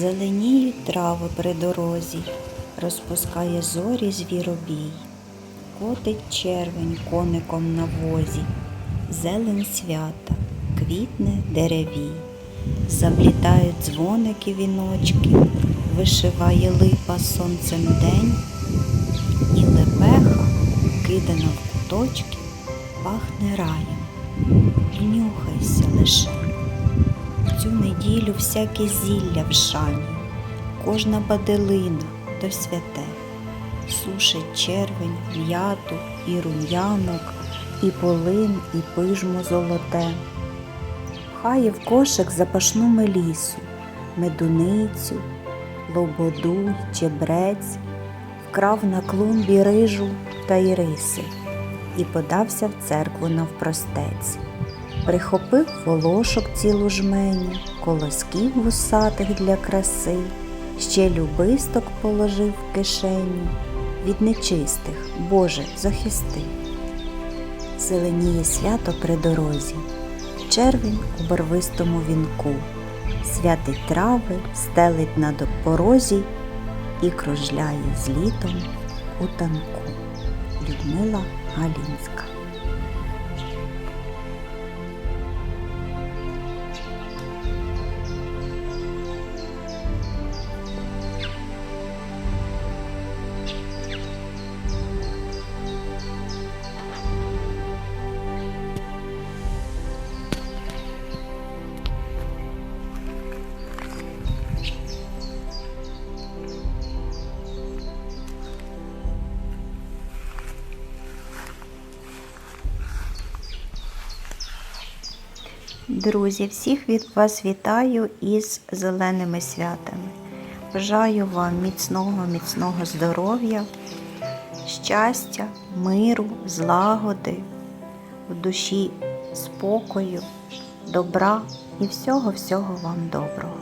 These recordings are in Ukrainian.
Зеленіють трави при дорозі, розпускає зорі звіробій, котить червень коником на возі, зелень свята, квітне деревій, заплітають дзвоники віночки, вишиває липа сонцем день, і лепеха, кидана в куточки, пахне раєм. Внюхайся лише. Цю неділю всяке зілля в шані, кожна баделина то святе, сушить червень, м'яту і рум'янок, і полин, і пижмо золоте. Пхає в кошик запашну мелісу, медуницю, лободу, чебрець, вкрав на клумбі рижу та іриси і подався в церкву навпростець. Прихопив волошок цілу жменю, колосків вусатих для краси, ще любисток положив в кишеню, від нечистих, Боже, захисти. Зеленіє свято при дорозі, червень у барвистому вінку, святить трави, стелить на порозі і кружляє з літом у танку. Людмила Галінська Друзі, всіх від вас вітаю із зеленими святами. Бажаю вам міцного, міцного здоров'я, щастя, миру, злагоди, в душі спокою, добра і всього-всього вам доброго.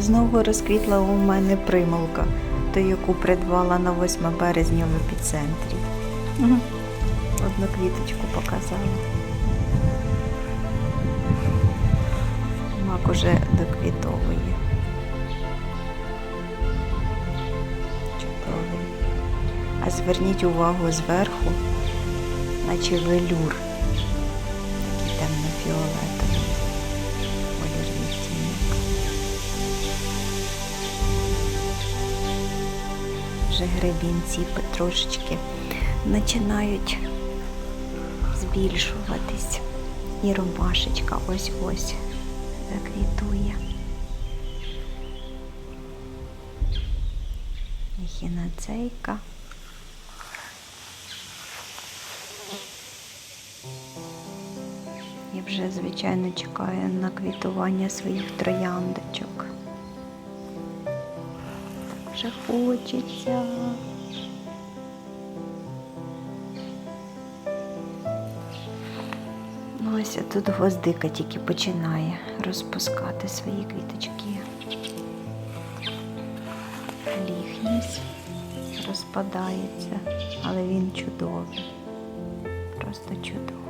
Знову розквітла у мене примулка, ту, яку придбала на 8 березня в епіцентрі. Одну квіточку показала. Мак уже доквітовує. Чудовий. А зверніть увагу зверху, наче велюр. Такий темно-фіолетовий колір гребінці трошечки починають збільшуватись. І ромашечка ось-ось заквітує. Ехінацейка. І вже, звичайно, чекає на квітування своїх трояндочок. Вже хочеться. Ну, ось тут гвоздика тільки починає розпускати свої квіточки. Ліхніс розпадається, але він чудовий. Просто чудовий.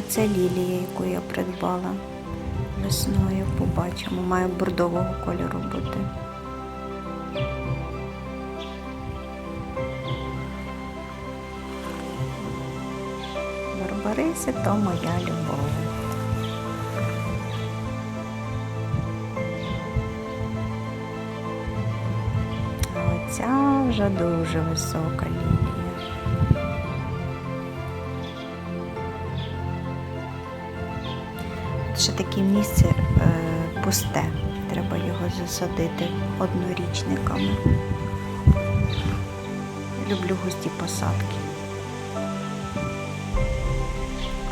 А це лілія, яку я придбала весною, побачимо. Має бордового кольору бути. Барбариси то моя любов. А оця вже дуже висока лілія. Ще таке місце е, пусте. Треба його засадити однорічниками. Люблю густі посадки.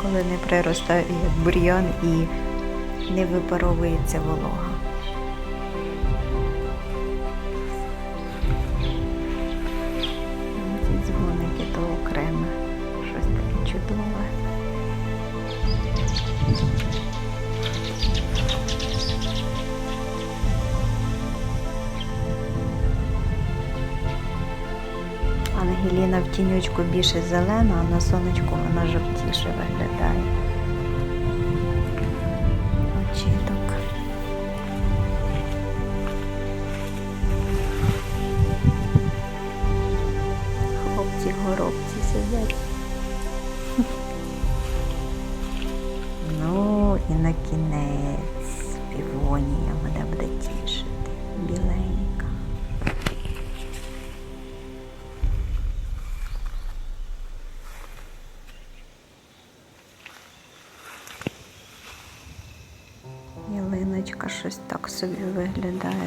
Коли не приростає бур'ян і не випаровується волога. Ангеліна в тінючку більше зелена, а на сонечку вона жовтіше виглядає. Виглядає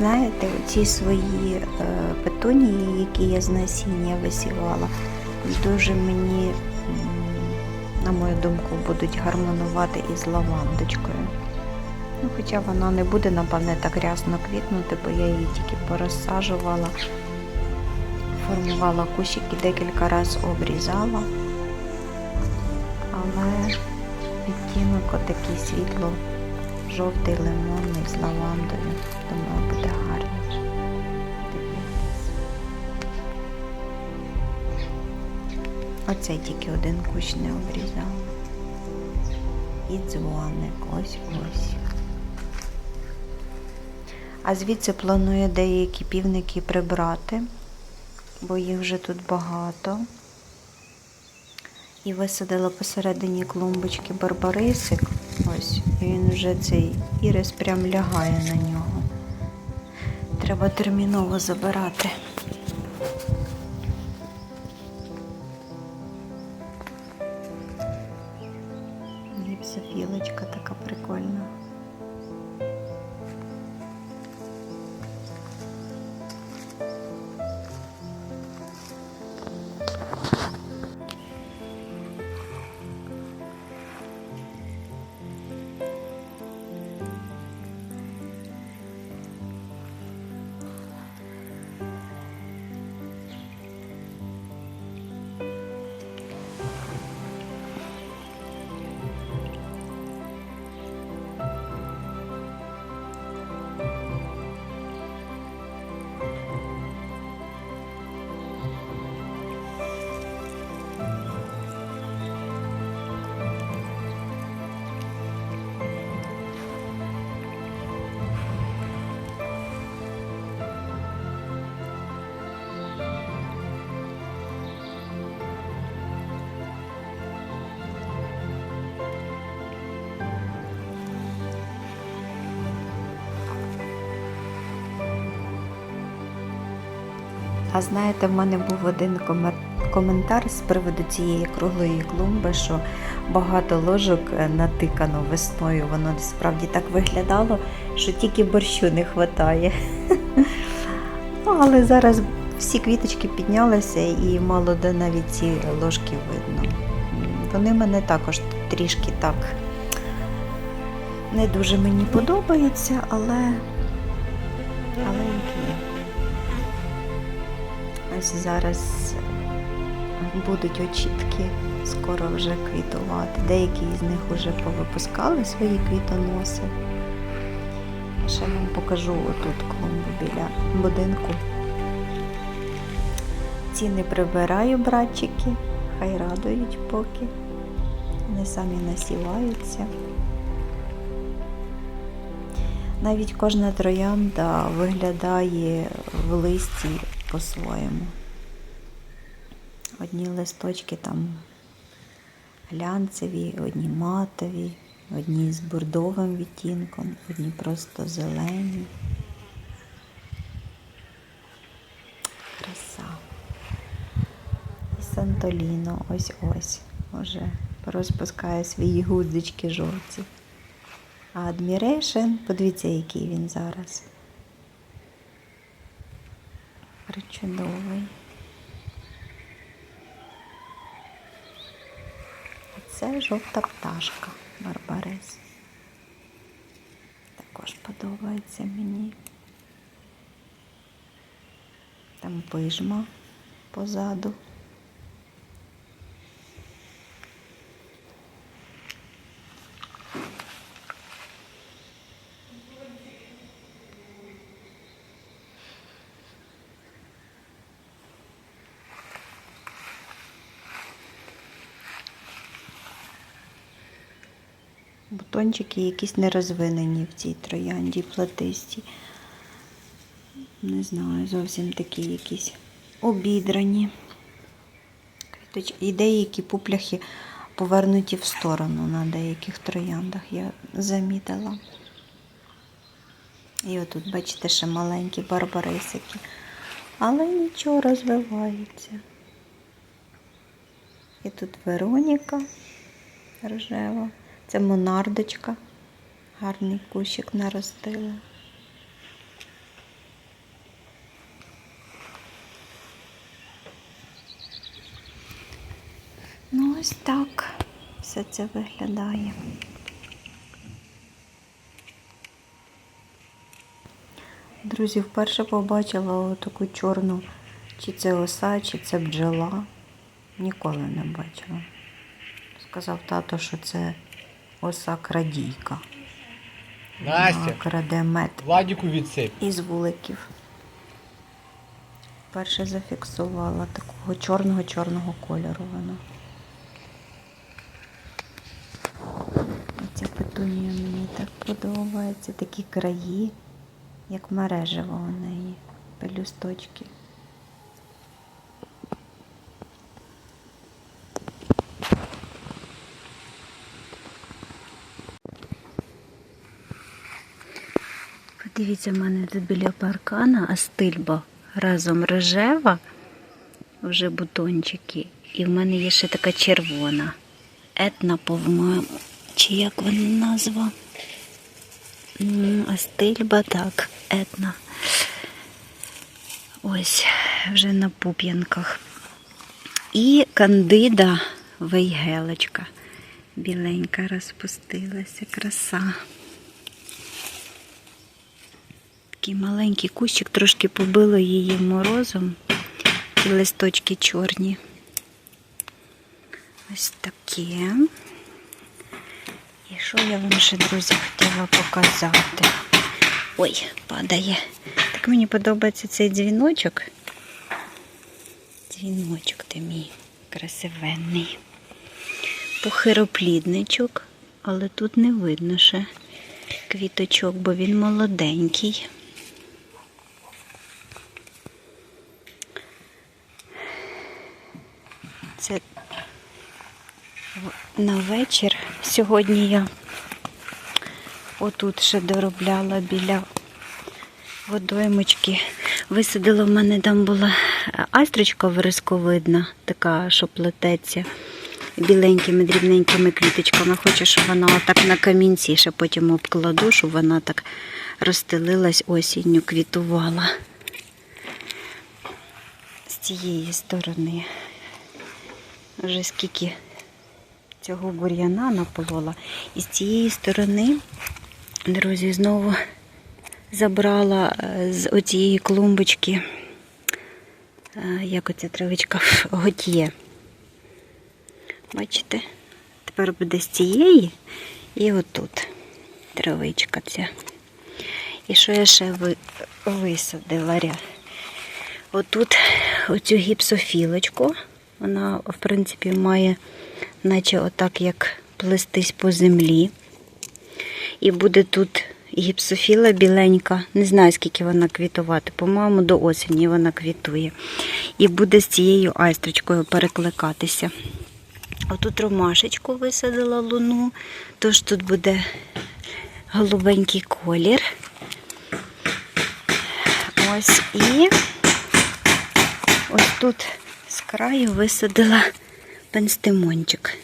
Знаєте, ці свої е, петунії, які я з насіння висівала, дуже мені, на мою думку, будуть гармонувати із лавандочкою. Ну, хоча вона не буде, напевне, так рясно квітнути, бо я її тільки порозсаджувала, формувала кущики, декілька разів обрізала. Але відтінок отакий світло жовтий лимонний з лавандою. Думаю, буде Оцей тільки один кущ не обрізав. І дзвоник, ось ось. А звідси планую деякі півники прибрати, бо їх вже тут багато. І висадила посередині клумбочки барбарисик. Ось, і він вже цей ірис прям лягає на нього. Треба терміново забирати. А знаєте, в мене був один коментар з приводу цієї круглої клумби, що багато ложок е, натикано весною. Воно справді так виглядало, що тільки борщу не вистачає. Ну, але зараз всі квіточки піднялися і мало де навіть ці ложки видно. Вони мене також трішки так не дуже мені подобаються, але, але. Ось зараз будуть очітки скоро вже квітувати. Деякі з них вже повипускали свої квітоноси. Ще вам покажу отут клумбу біля будинку. Ці не прибираю братчики, хай радують поки. Вони самі насіваються. Навіть кожна троянда виглядає в листі по-своєму. Одні листочки там глянцеві, одні матові, одні з бордовим відтінком, одні просто зелені. Краса. І Сантоліно ось ось вже розпускає свої гудзички жовті. А Admiration, подивіться, який він зараз. Причудовий. Це жовта пташка Барбарис. Також подобається мені. Там пижма позаду. Бутончики якісь нерозвинені в цій троянді платисті. Не знаю, зовсім такі якісь обідрані. І деякі пупляхи повернуті в сторону на деяких трояндах, я замітила. І отут, бачите, ще маленькі барбарисики. Але нічого розвивається. І тут Вероніка рожева. Це монардочка. Гарний кущик наростила. Ну, ось так все це виглядає. Друзі, вперше побачила таку чорну, чи це оса, чи це бджола. Ніколи не бачила. Сказав тато, що це оса крадійка. Настя, краде мед Владіку відсип. із вуликів. Перше зафіксувала такого чорного-чорного кольору вона. Оця петунія мені так подобається. Такі краї, як мережево у неї, пелюсточки. Подивіться, в мене тут біля паркана астильба разом рожева, вже бутончики. І в мене є ще така червона. Етна, по-моєму. Чи як вона назва? Астильба, так, етна. Ось, вже на пуп'янках. І кандида вейгелочка. Біленька розпустилася, краса. Такий маленький кущик, трошки побило її морозом. І листочки чорні. Ось таке. І що я вам ще, друзі, хотіла показати? Ой, падає. Так мені подобається цей дзвіночок. Дзвіночок ти мій красивенний. Похироплідничок, але тут не видно ще квіточок, бо він молоденький. Це на вечір. Сьогодні я отут ще доробляла біля водоймочки. Висадила в мене там була астрочка вересковидна, така, що плететься біленькими дрібненькими квіточками. Хочу, щоб вона так на камінці, ще потім обкладу, щоб вона так розстелилась осінню, квітувала. З цієї сторони. Вже скільки цього бур'яна наполола. І з цієї сторони, друзі, знову забрала е, з оцієї клумбочки, е, як оця травичка, готьє. Бачите? Тепер буде з цієї і отут травичка ця. І що я ще висадила? Отут оцю гіпсофілочку. Вона, в принципі, має, наче отак, як плестись по землі. І буде тут гіпсофіла біленька. Не знаю, скільки вона квітувати. По-моєму, до осені вона квітує. І буде з цією айстрочкою перекликатися. Отут ромашечку висадила луну, тож тут буде голубенький колір. Ось і ось тут з краю висадила пенстимончик.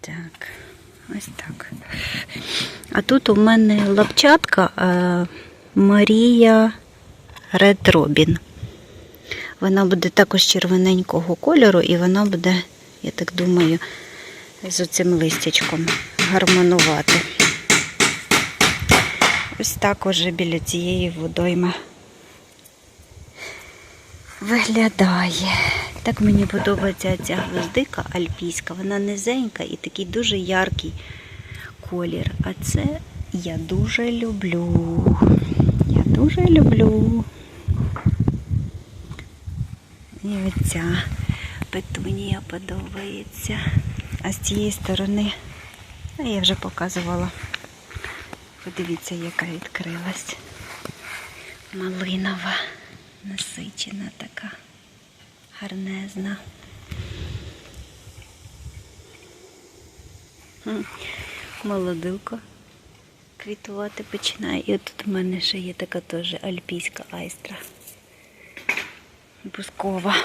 Так, ось так. А тут у мене лапчатка е, Марія Ред Робін. Вона буде також червоненького кольору, і вона буде, я так думаю, з оцим листячком гармонувати. Ось так уже біля цієї водойми виглядає. Так мені подобається ця гвоздика альпійська. Вона низенька і такий дуже яркий колір. А це я дуже люблю. Я дуже люблю. І оця петунія подобається. А з цієї сторони, а я вже показувала. Подивіться, яка відкрилась. Малинова, насичена така, гарнезна. М, Молодилко квітувати починає. І тут у мене ще є така теж альпійська айстра. Бускова.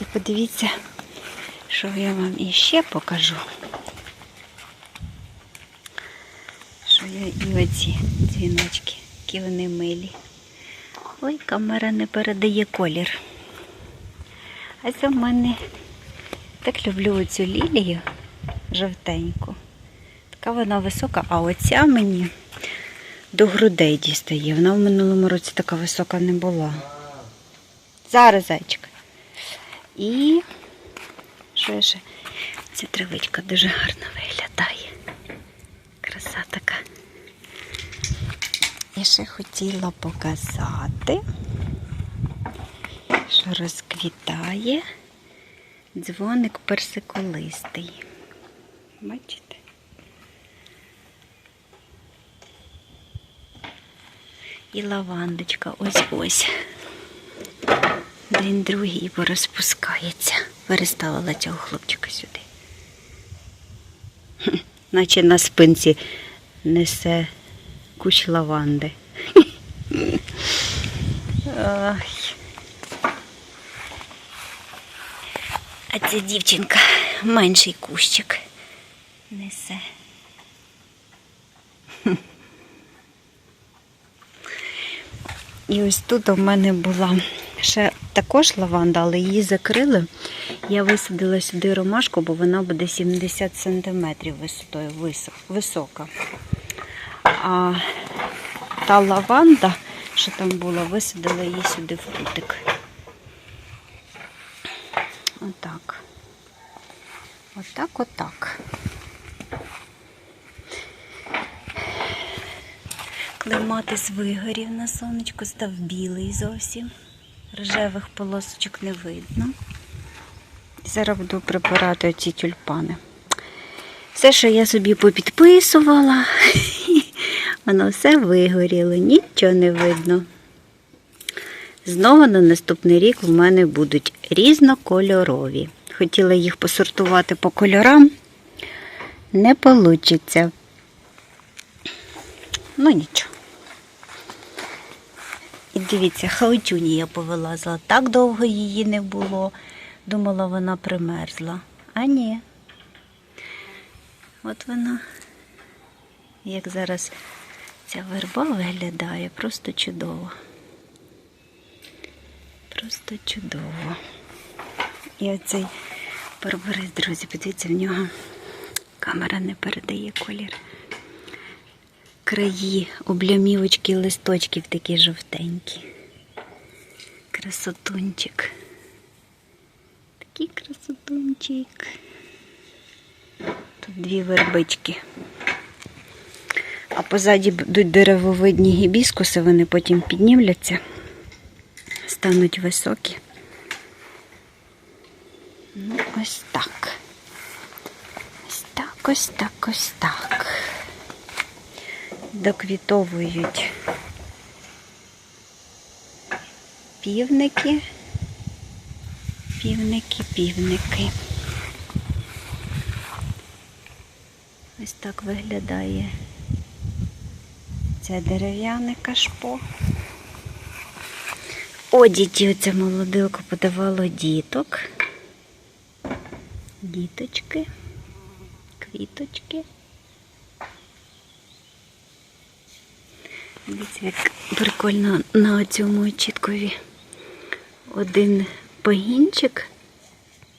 І подивіться, що я вам іще покажу. Що я і оці дзвіночки, які вони милі. Ой, камера не передає колір. А це в мене так люблю оцю лілію жовтеньку. Така вона висока, а оця мені до грудей дістає. Вона в минулому році така висока не була. Зараз зайчик. І що ще? Ця травичка дуже гарно виглядає. Краса така. Я ще хотіла показати, що розквітає дзвоник персиколистий. Бачите? І лавандочка ось-ось. День другий порозпускається. Переставила цього хлопчика сюди. Наче на спинці несе кущ лаванди. Ой. А ця дівчинка менший кущик несе. І ось тут у мене була ще також лаванда, але її закрили. Я висадила сюди ромашку, бо вона буде 70 см висотою висока. А та лаванда, що там була, висадила її сюди в кутик. Отак. Отак, отак. Клематис вигорів на сонечку, став білий зовсім. Рожевих полосочок не видно. Зараз буду прибирати оці тюльпани. Все, що я собі попідписувала, воно все вигоріло, нічого не видно. Знову на наступний рік в мене будуть різнокольорові. Хотіла їх посортувати по кольорам, не вийде. Ну нічого. І дивіться, хаутюні я повилазила. Так довго її не було. Думала, вона примерзла. А ні. От вона, як зараз ця верба виглядає, просто чудово. Просто чудово. І оцей барбарис, друзі, подивіться, в нього камера не передає колір. Краї, облямівочки, листочків такі жовтенькі. Красотунчик. Такий красотунчик. Тут дві вербички. А позаді будуть деревовидні гібіскуси, вони потім піднімляться, стануть високі. Ось так. Ось так, ось так, ось так. Доквітовують півники, півники, півники. Ось так виглядає це дерев'яне кашпо. О, діті, оце молодилко подавало діток. Діточки, квіточки. Дивіться, як прикольно на цьому чіткові один погінчик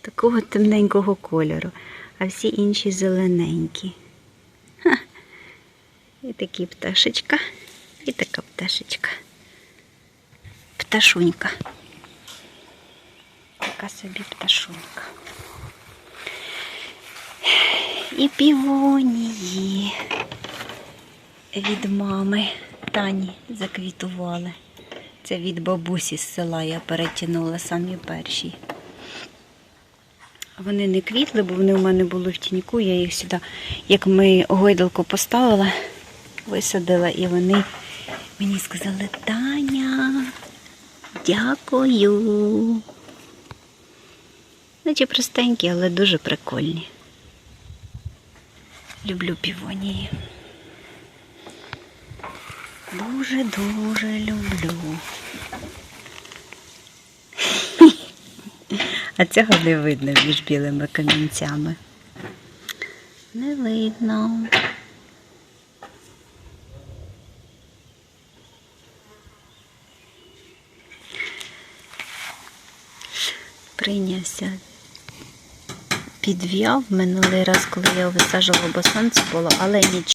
такого темненького кольору, а всі інші зелененькі. Ха. І такі пташечка, і така пташечка. Пташунька. Така собі пташунька. І півонії від мами Тані заквітували. Це від бабусі з села я перетягнула самі перші. Вони не квітли, бо вони в мене були в тіньку. Я їх сюди, як ми гойдалку поставила, висадила, і вони мені сказали, Таня, дякую. Наче простенькі, але дуже прикольні. Люблю півонії. Дуже-дуже люблю. А цього не видно між білими камінцями. Не видно. Прийнявся підв'яв минулий раз, коли я висаджувала, бо сонце було, але нічого.